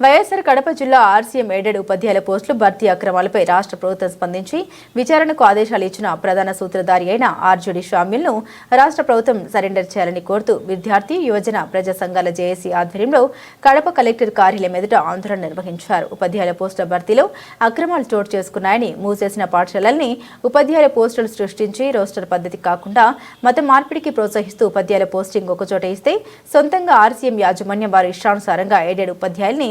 వైఎస్సార్ కడప జిల్లా RCM aided ఉపాధ్యాయుల పోస్టులు భర్తీ అక్రమాలపై రాష్ట్ర ప్రభుత్వం స్పందించి విచారణకు ఆదేశాలు ఇచ్చిన ప్రధాన సూత్రధారి అయిన ఆర్జేడీ షామిల్ను రాష్ట్ర ప్రభుత్వం సరెండర్ చేయాలని కోరుతూ విద్యార్థి యువజన ప్రజా సంఘాల జేఏసీ ఆధ్వర్యంలో కడప కలెక్టర్ కార్యాలయం ఎదుట ఆందోళన నిర్వహించారు. ఉపాధ్యాయుల పోస్టుల భర్తీలో అక్రమాలు చోటు చేసుకున్నాయని మూసేసిన పాఠశాలల్ని ఉపాధ్యాయుల పోస్టులు సృష్టించి రోస్టర్ పద్ధతి కాకుండా మత మార్పిడికి ప్రోత్సహిస్తూ ఉపాధ్యాయుల పోస్టింగ్ ఒకచోట ఇస్తే సొంతంగా ఆర్సీఎం యాజమాన్యం వారి ఇష్టానుసారంగా ఎయిడెడ్ ఉపాధ్యాయుల్ని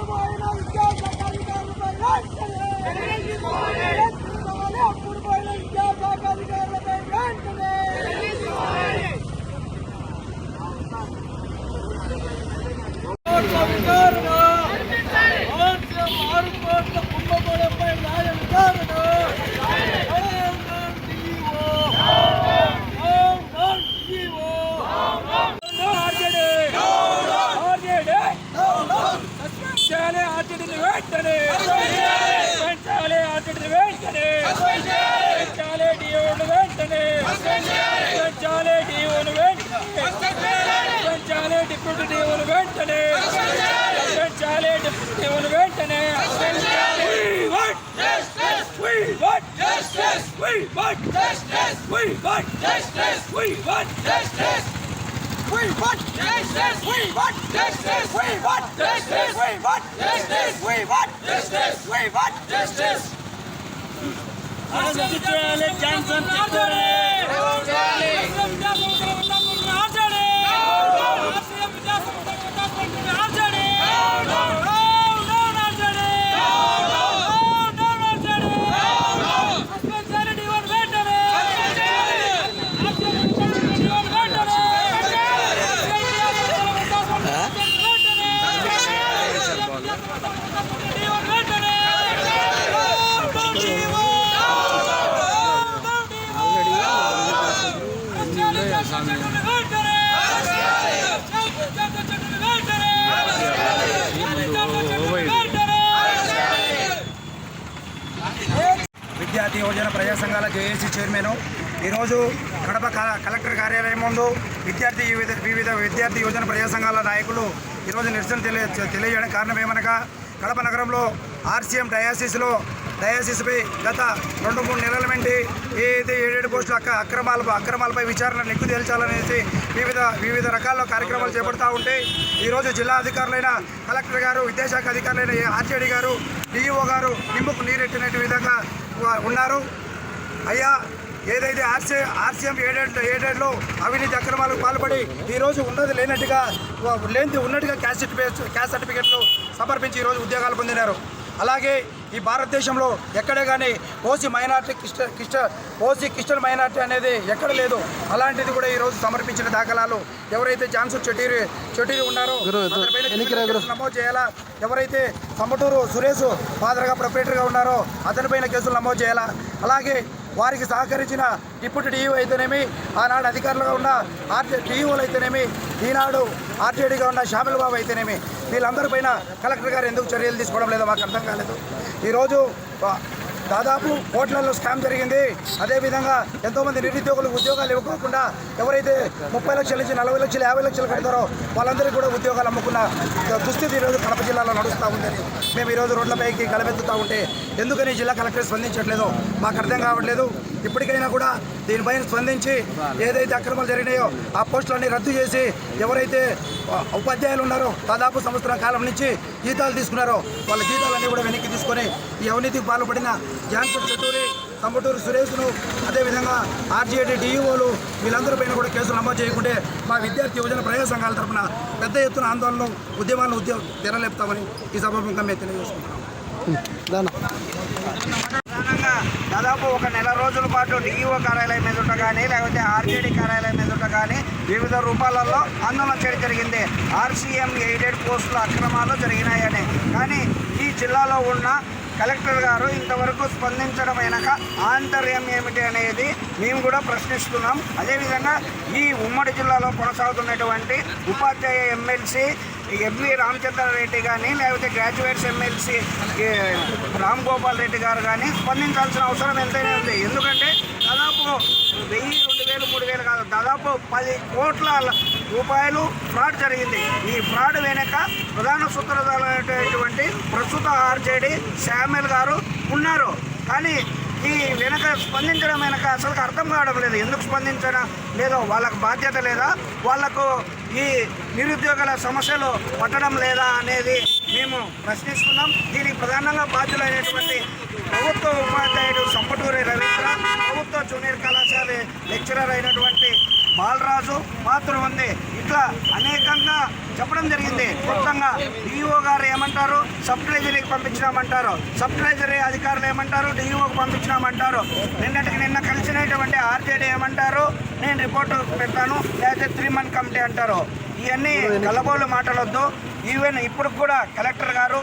We want justice. We want justice. We want justice. We want justice. We want justice. We want justice. We want justice. We want justice. We want justice. Johnson, Johnson, Johnson, Johnson, Johnson, Johnson, నేను. ఈరోజు కడప క- collector కార్యాలయం ముందు విద్యార్థి వివిధ వివిధ విద్యార్థి యువజన ప్రజా సంఘాల నాయకులు ఈరోజు నిరసన తెలియ తెలియజేయడం కారణం ఏమనగా కడప నగరంలో ఆర్సీఎం డయాసిస్లో డయాసిస్పై గత రెండు మూడు నెలల నుండి ఏదైతే ఏడేడు పోస్టుల అక్క అక్రమాల అక్రమాలపై విచారణ నిగ్గు తేల్చాలనేసి వివిధ వివిధ రకాల కార్యక్రమాలు చేపడుతూ ఉంటే ఈరోజు జిల్లా అధికారులైన కలెక్టర్ గారు విద్యాశాఖ అధికారులైన ఆర్జేడీ గారు డిఈఓ గారు నిమ్ముకు నీరెట్టినట్టు విధంగా ఉన్నారు. అయ్యా ఏదైతే ఆర్సీ ఆర్సీఎం ఏడెడ్ ఏడెడ్లో అవినీతి అక్రమాలకు పాల్పడి ఈరోజు ఉన్నది లేనట్టుగా లేనిది ఉన్నట్టుగా క్యాస్ట్ సర్టిఫికేట్ క్యాస్ట్ సర్టిఫికెట్లు సమర్పించి ఈరోజు ఉద్యోగాలు పొందినారు. అలాగే ఈ భారతదేశంలో ఎక్కడే కానీ ఓసీ మైనార్టీ కిష్ట కిష్ట ఓసీ క్రిస్టియన్ మైనార్టీ అనేది ఎక్కడ లేదు. అలాంటిది కూడా ఈరోజు సమర్పించిన దాఖలాలు ఎవరైతే జాన్సన్ చెటీరి చెటీరి ఉన్నారో నమోదు చేయాలా? ఎవరైతే సమ్మటూరు సురేష్ ఫాదర్గా ప్రొపరేటర్గా ఉన్నారో అతనిపైన కేసులు నమోదు చేయాలా? అలాగే వారికి సహకరించిన డిప్యూటీ డిఈఓ అయితేనేమి ఆనాడు అధికారులుగా ఉన్న ఆర్టీ డిఈఓలు అయితేనేమి ఈనాడు ఆర్టీడీగా ఉన్న షామిల్ బాబు అయితేనేమి వీళ్ళందరిపైన కలెక్టర్ గారు ఎందుకు చర్యలు తీసుకోవడం లేదో మాకు అర్థం కాలేదు. ఈరోజు దాదాపు కోట్లలో స్కామ్ జరిగింది. అదేవిధంగా ఎంతోమంది నిరుద్యోగులు ఉద్యోగాలు ఇవ్వకోకుండా ఎవరైతే ముప్పై లక్షల నుంచి నలభై లక్షలు యాభై లక్షలు కడతారో వాళ్ళందరికీ కూడా ఉద్యోగాలు అమ్ముకున్న దుస్థితి ఈరోజు కడప జిల్లాలో నడుస్తూ ఉందని మేము ఈరోజు రోడ్లపైకి గలమెత్తుతూ ఉంటే ఎందుకని జిల్లా కలెక్టర్ స్పందించట్లేదు? మాకు అర్థం కావట్లేదు. ఇప్పటికైనా కూడా దీనిపైన స్పందించి ఏదైతే అక్రమాలు జరిగినాయో ఆ పోస్టులన్నీ రద్దు చేసి ఎవరైతే ఉపాధ్యాయులు ఉన్నారో దాదాపు సంవత్సరం కాలం నుంచి జీతాలు తీసుకున్నారో వాళ్ళ జీతాలన్నీ కూడా వెనక్కి తీసుకొని ఈ అవినీతికి పాల్పడిన జాన్సన్ చెట్టూరి కంబటూరు సురేష్ను అదేవిధంగా ఆర్జీఐడి డిఈఓలు వీళ్ళందరి పైన కూడా కేసులు నమోదు చేయకుంటే మా విద్యార్థి యువజన ప్రజా సంఘాల తరఫున పెద్ద ఎత్తున ఆందోళనలు ఉద్యమాలను ఉద్యమం తెరలేపుతామని ఈ సభాముఖంగా మేము తెలియజేసుకుంటున్నాం. దాదాపు ఒక నెల రోజుల పాటు డిఈఓ కార్యాలయం ఎదుట కానీ లేకపోతే ఆర్జేడీ కార్యాలయం ఎదుట కానీ వివిధ రూపాలలో ఆందోళన చేయడం జరిగింది. ఆర్సీఎం ఎయిడెడ్ పోస్టుల అక్రమాలు జరిగినాయని. కానీ ఈ జిల్లాలో ఉన్న కలెక్టర్ గారు ఇంతవరకు స్పందించడం వెనక ఆంతర్యం ఏమిటి అనేది మేము కూడా ప్రశ్నిస్తున్నాం. అదేవిధంగా ఈ ఉమ్మడి జిల్లాలో కొనసాగుతున్నటువంటి ఉపాధ్యాయ ఎమ్మెల్సీ ఎంవి రామచంద్రారెడ్డి కానీ లేకపోతే గ్రాడ్యుయేట్స్ ఎమ్మెల్సీ రామ్ గోపాల్ రెడ్డి గారు కానీ స్పందించాల్సిన అవసరం ఎంతైనా ఉంది. ఎందుకంటే దాదాపు వెయ్యి రెండు వేలు మూడు వేలు కాదు దాదాపు పది కోట్ల రూపాయలు ఫ్రాడ్ జరిగింది. ఈ ఫ్రాడ్ వెనుక ప్రధాన సూత్రధారులైనటువంటి ప్రస్తుత ఆర్జేడీ శామ్యుల్ గారు ఉన్నారు. కానీ ఈ వెనక స్పందించడం వెనక అసలు అర్థం కావడం లేదు. ఎందుకు స్పందించడం? లేదో వాళ్ళకు బాధ్యత లేదా? వాళ్ళకు ఈ నిరుద్యోగుల సమస్యలు పట్టడం లేదా అనేది మేము ప్రశ్నిస్తున్నాం. దీనికి ప్రధానంగా బాధ్యులైనటువంటి ప్రభుత్వ ఉపాధ్యాయుడు సంపటూరి రవీంద్ర ప్రభుత్వ జూనియర్ కళాశాల లెక్చరర్ అయినటువంటి బాలరాజు పాత్ర ఉంది ఇట్లా అనేకంగా చెప్పడం జరిగింది. మొత్తంగా డిఈఓ గారు ఏమంటారు? సబ్ ట్రెజరీకి పంపించినామంటారు. సబ్ ట్రెజరీ అధికారులు ఏమంటారు? డిఈఓకి పంపించినామంటారు. నిన్నటికి నిన్న కలిసినటువంటి ఆర్జేడీ ఏమంటారు? నేను రిపోర్ట్ పెడతాను. లేకపోతే త్రీ మంత్ కమిటీ అంటారు. ఇవన్నీ గలబోలు మాటలొద్దు. ఈవెన్ ఇప్పుడు కూడా కలెక్టర్ గారు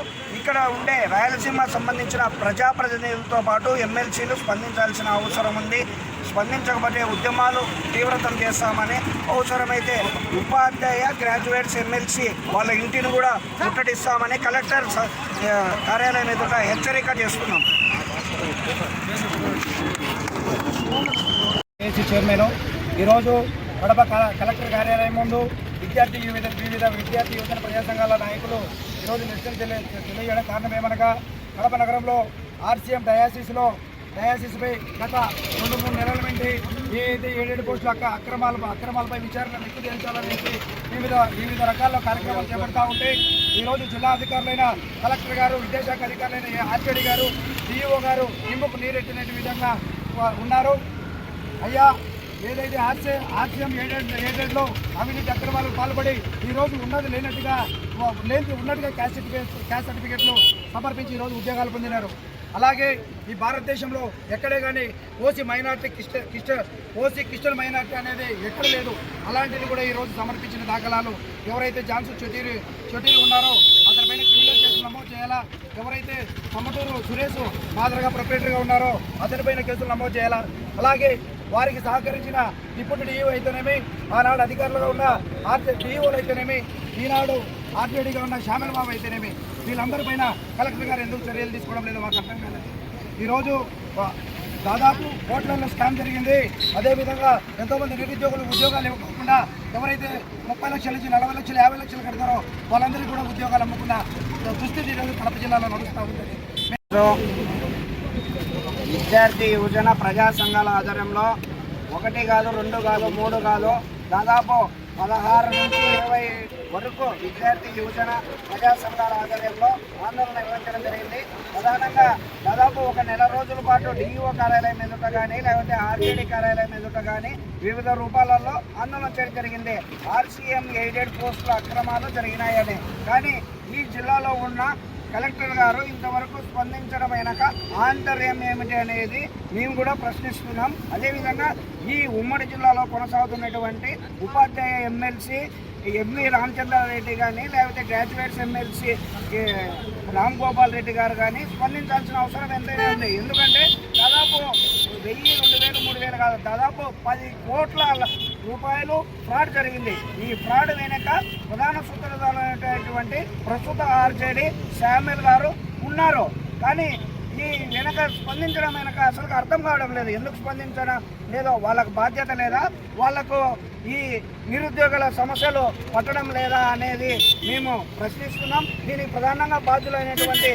ఇక్కడ ఉండే రాయలసీమ సంబంధించిన ప్రజాప్రతినిధులతో పాటు ఎమ్మెల్సీలు స్పందించాల్సిన అవసరం ఉంది. స్పందించకపోతే ఉద్యమాలు తీవ్రతం చేస్తామని అవసరమైతే ఉపాధ్యాయ గ్రాడ్యుయేట్స్ ఎమ్మెల్సీ వాళ్ళ ఇంటిని కూడా ముట్టడిస్తామని కలెక్టర్ కార్యాలయం ఎదుట హెచ్చరిక చేస్తున్నాం. చైర్మన్. ఈరోజు కడప కలెక్టర్ కార్యాలయం ముందు విద్యార్థి వివిధ వివిధ విద్యార్థి యువజన ప్రజా సంఘాల నాయకులు ఈరోజు నిరసన తెలియ తెలియజేయడం కారణం ఏమనగా కడప నగరంలో ఆర్సీఎం డయాసిస్లో డయాసిస్పై గత రెండు మూడు నెలల నుండి ఏదైతే ఏడేడు పోస్టుల అక్రమాల అక్రమాలపై విచారణ నిక్కు తేల్చాలని వివిధ వివిధ రకాల కార్యక్రమాలు చేపడతా ఉంటే ఈరోజు జిల్లా అధికారులైన కలెక్టర్ గారు విద్యాశాఖ అధికారులైన ఆర్జేడీ గారు డిఈఓ గారు నిమ్మకు నీరెట్టిన విధంగా ఉన్నారు. అయ్యా ఏదైతే ఆర్సీ ఆర్సీఎం ఏడెడ్ ఏడెడ్లో అవినీతి అక్రమాలకు పాల్పడి ఈరోజు ఉన్నది లేనట్టుగా లేని ఉన్నట్టుగా క్యాస్ట్ సర్టిఫికేట్ క్యాస్ట్ సర్టిఫికేట్లు సమర్పించి ఈరోజు ఉద్యోగాలు పొందినారు. అలాగే ఈ భారతదేశంలో ఎక్కడే కానీ ఓసీ మైనార్టీ కిష్ట కిష్ట ఓసీ క్రిస్టియన్ మైనార్టీ అనేది ఎక్కడ లేదు. అలాంటిది కూడా ఈరోజు సమర్పించిన దాఖలాలు ఎవరైతే జాన్సు చొటీరి చొటీరి ఉన్నారో అతనిపైన క్రిమినల్ కేసులు నమోదు చేయాలా? ఎవరైతే సమటూరు సురేష్ మాదిరిగా ప్రొపరేటర్గా ఉన్నారో అతనిపైన కేసులు నమోదు చేయాలా? అలాగే వారికి సహకరించిన డిప్యూటీ డిఈఓ అయితేనేమి ఆనాడు అధికారులుగా ఉన్న ఆర్టీ డిఈఓలు అయితేనేమి ఈనాడు ఆర్టీడీగా ఉన్న శ్యామల బాబు అయితేనేమి వీళ్ళందరి పైన కలెక్టర్ గారు ఎందుకు చర్యలు తీసుకోవడం లేదు మాకు అర్థం కాలేదు. ఈరోజు దాదాపు కోట్లలో స్కామ్ జరిగింది. అదేవిధంగా ఎంతోమంది నిరుద్యోగులు ఉద్యోగాలు ఇవ్వకుండా ఎవరైతే ముప్పై లక్షల నుంచి నలభై లక్షలు యాభై లక్షలు కడతారో వాళ్ళందరికీ కూడా ఉద్యోగాలు అమ్ముకున్న దుస్థితి ఈరోజు కడప జిల్లాలో నడుస్తూ ఉంటుంది విద్యార్థి యువజన ప్రజా సంఘాల ఆధ్వర్యంలో ఒకటి కాదు రెండు కాదు మూడు కాదు దాదాపు పదహారు నుంచి ఇరవై వరకు విద్యార్థి యువజన ప్రజా సంఘాల ఆధ్వర్యంలో ఆందోళన నిర్వహించడం జరిగింది. ప్రధానంగా దాదాపు ఒక నెల రోజుల పాటు డిఈఓ కార్యాలయం ఎదుట కానీ లేకపోతే ఆర్జేడీ కార్యాలయం ఎదుట కానీ వివిధ రూపాలలో ఆందోళన చేయడం జరిగింది. ఆర్సీఎం ఎయిడెడ్ పోస్టుల అక్రమాలు జరిగినాయని. కానీ ఈ జిల్లాలో ఉన్న కలెక్టర్ గారు ఇంతవరకు స్పందించడం వెనక ఆంతర్యం ఏమిటి అనేది మేము కూడా ప్రశ్నిస్తున్నాం. అదేవిధంగా ఈ ఉమ్మడి జిల్లాలో కొనసాగుతున్నటువంటి ఉపాధ్యాయ ఎమ్మెల్సీ ఎంవి రామచంద్రారెడ్డి కానీ లేకపోతే గ్రాడ్యుయేట్స్ ఎమ్మెల్సీ రామ్ గోపాల్ రెడ్డి గారు కానీ స్పందించాల్సిన అవసరం ఎంతైనా ఉంది. ఎందుకంటే దాదాపు వెయ్యి రెండు వేలు మూడు వేలు కాదు. దాదాపు పది కోట్ల రూపాయలు ఫ్రాడ్ జరిగింది. ఈ ఫ్రాడ్ వెనుక ప్రధాన సూత్రధారైనటువంటి ప్రస్తుత ఆర్జేడి శామ్యుల్ గారు ఉన్నారు. కానీ ఈ వెనక స్పందించడం వెనక అసలు అర్థం కావడం లేదు. ఎందుకు స్పందించడం లేదో వాళ్ళకు బాధ్యత లేదా? వాళ్ళకు ఈ నిరుద్యోగుల సమస్యలు పట్టడం లేదా అనేది మేము ప్రశ్నిస్తున్నాం. దీనికి ప్రధానంగా బాధ్యులైనటువంటి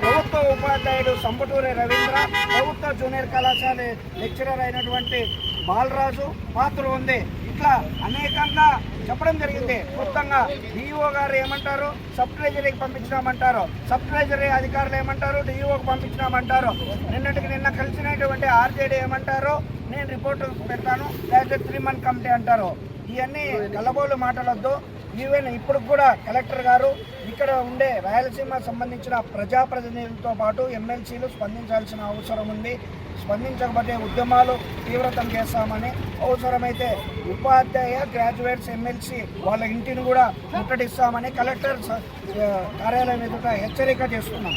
ప్రభుత్వ ఉపాధ్యాయుడు సంపటూరి రవీంద్ర ప్రభుత్వ జూనియర్ కళాశాల లెక్చరర్ అయినటువంటి బాలరాజు పాత్ర ఉంది. ఇట్లా అనేకంగా చెప్పడం జరిగింది. మొత్తంగా డిఈఓ గారు ఏమంటారు? సబ్ ట్రెజరీకి పంపించినామంటారు. సబ్ ట్రెజరీ అధికారులు ఏమంటారు? డిఈఓకి పంపించినామంటారు. నిన్నటికి నిన్న కలిసినటువంటి ఆర్జేడీ ఏమంటారు? నేను రిపోర్ట్ పెడతాను. లేకపోతే త్రీ మంత్ కమిటీ అంటారు. ఇవన్నీ కలబోలు మాటలొద్దు. ఈవెన్ ఇప్పుడు కూడా కలెక్టర్ గారు ఇక్కడ ఉండే రాయలసీమ సంబంధించిన ప్రజాప్రతినిధులతో పాటు ఎమ్మెల్సీలు స్పందించాల్సిన అవసరం ఉంది. స్పందించకపోతే ఉద్యమాలు తీవ్రతం చేస్తామని అవసరమైతే ఉపాధ్యాయ గ్రాడ్యుయేట్స్ ఎమ్మెల్సీ వాళ్ళ ఇంటిని కూడా ముట్టడిస్తామని కలెక్టర్ కార్యాలయం ఎదుట హెచ్చరిక చేస్తున్నాం.